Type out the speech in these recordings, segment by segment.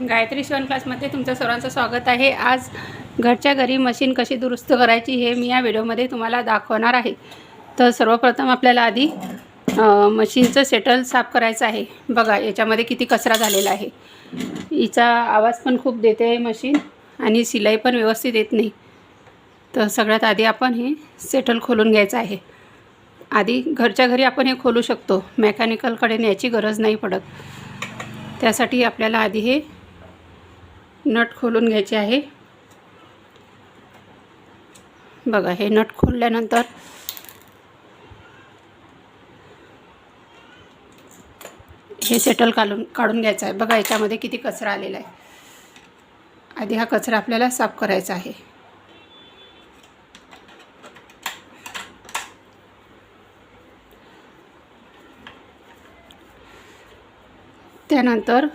गायत्री शिवण क्लासमध्ये तुमचं सर्वांचं स्वागत आहे. आज घरच्या घरी मशीन कशी दुरुस्त करायची हे मी या व्हिडिओमध्ये तुम्हाला दाखवणार आहे. तर सर्वप्रथम आपल्याला आधी मशीनचं सेटल साफ करायचं आहे. बघा याच्यामध्ये किती कचरा झालेला आहे. हिचा आवाज पण खूप देते आहे मशीन आणि शिलाई पण व्यवस्थित येत नाही. तर सगळ्यात आधी आपण हे सेटल खोलून घ्यायचं आहे. आधी घरच्या घरी आपण हे खोलू शकतो. मेकॅनिकलकडे न्यायची गरज नाही पडत. त्यासाठी आपल्याला आधी हे नट खोलून घ्यायचे आहे. बघा हे नट खोलल्यानंतर हे सेटल काढून काढून घ्यायचं आहे. बघा याच्यामध्ये किती कचरा आलेला आहे. आधी हा कचरा आपल्याला साफ करायचा आहे. त्यानंतर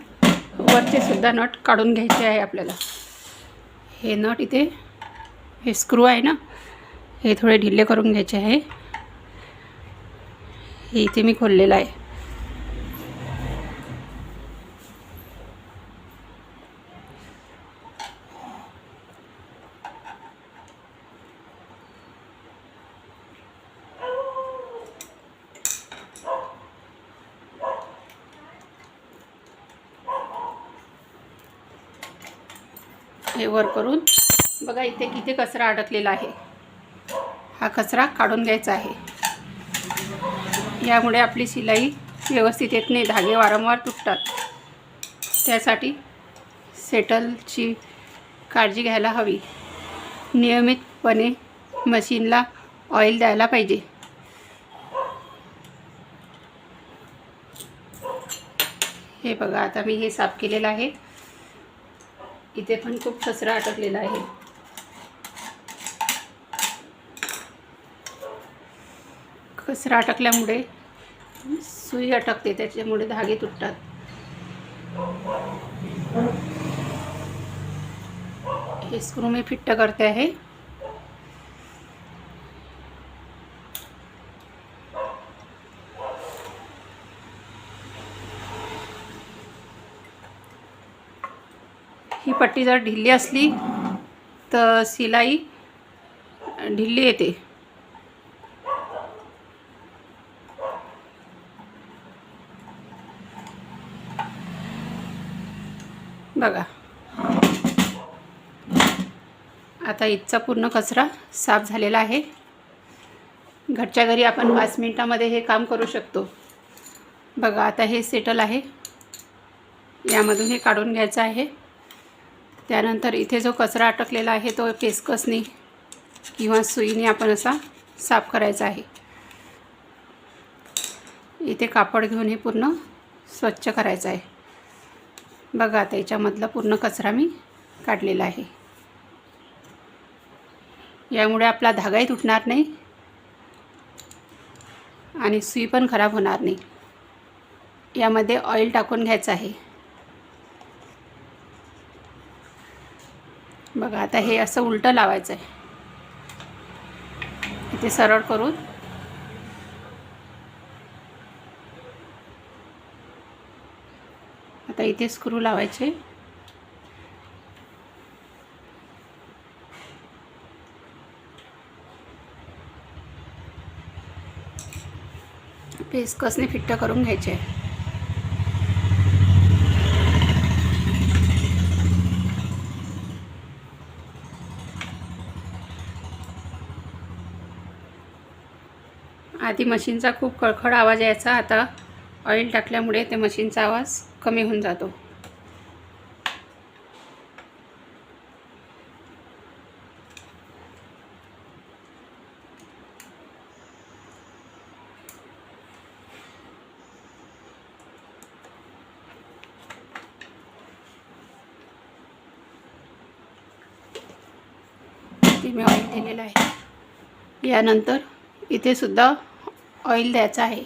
वरचे सुद्धा नट काढून घ्यायचे आहे आपल्याला. हे नट इथे हे स्क्रू आहे ना हे थोडे ढिल्ले करून घ्यायचे आहे. हे इथे मी खोललेलं आहे. हे वर करून. बघा इथे किती कचरा अडकलेला आहे. हा कचरा काढून घ्यायचा आहे. यामुळे आपली शिलाई व्यवस्थित येत नाही. धागे वारंवार तुटतात. त्यासाठी सेटलची काळजी घ्यायला हवी. नियमितपणे मशीनला ऑइल द्यायला पाहिजे. हे बघा आता मी हे साफ केलेलं आहे. इथे पण खूप कचरा अटकलेला आहे. कचरा अटकल्यामुळे सुई अटकते त्याच्यामुळे धागे तुटतात. हे स्क्रू मी फिट्ट करते आहे. ही पट्टी जर ढिल्ली असली तर शिलाई ढिल्ली येते. बघा. आता इथचा पूर्ण कचरा साफ झालेला आहे. घरच्या घरी आपण पाच मिनटामध्ये हे काम करू शकतो. बघा आता हे सेटल आहे. यामधून हे काढून घ्यायचं आहे. त्यानंतर इथे जो कचरा अटकलेला आहे तो पेसकसनी किंवा सुईने आपण असा साफ करायचा आहे. इथे कापड घेऊन हे पूर्ण स्वच्छ करायचं आहे. बघा आता याच्यामधला पूर्ण कचरा मी काढलेला आहे. यामुळे आपला धागाही तुटणार नाही आणि सुई पण खराब होणार नाही. यामध्ये ऑइल टाकून घ्यायचं आहे. बघा आता हे असं उलटं लावायचं आहे इथे सरळ करून. आता इथे स्क्रू लावायचे. पेस्कसने फिट्ट करून घ्यायचे. आधी मशीनचा खूप कळखड आवाज यायचा. आता ऑइल टाकल्यामुळे ते मशीनचा आवाज कमी होऊन जातो. मी ऑइल दिलेलं आहे. यानंतर इथे सुद्धा ऑइल द्यायचं आहे.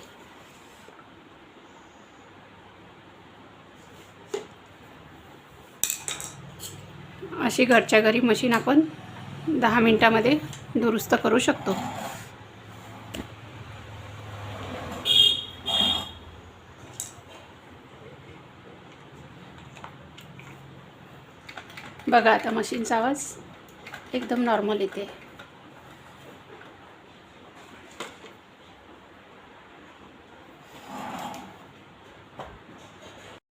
अशी घरच्या घरी मशीन आपण दहा मिनटामध्ये दुरुस्त करू शकतो. बघा आता मशीनचा आवाज एकदम नॉर्मल येते.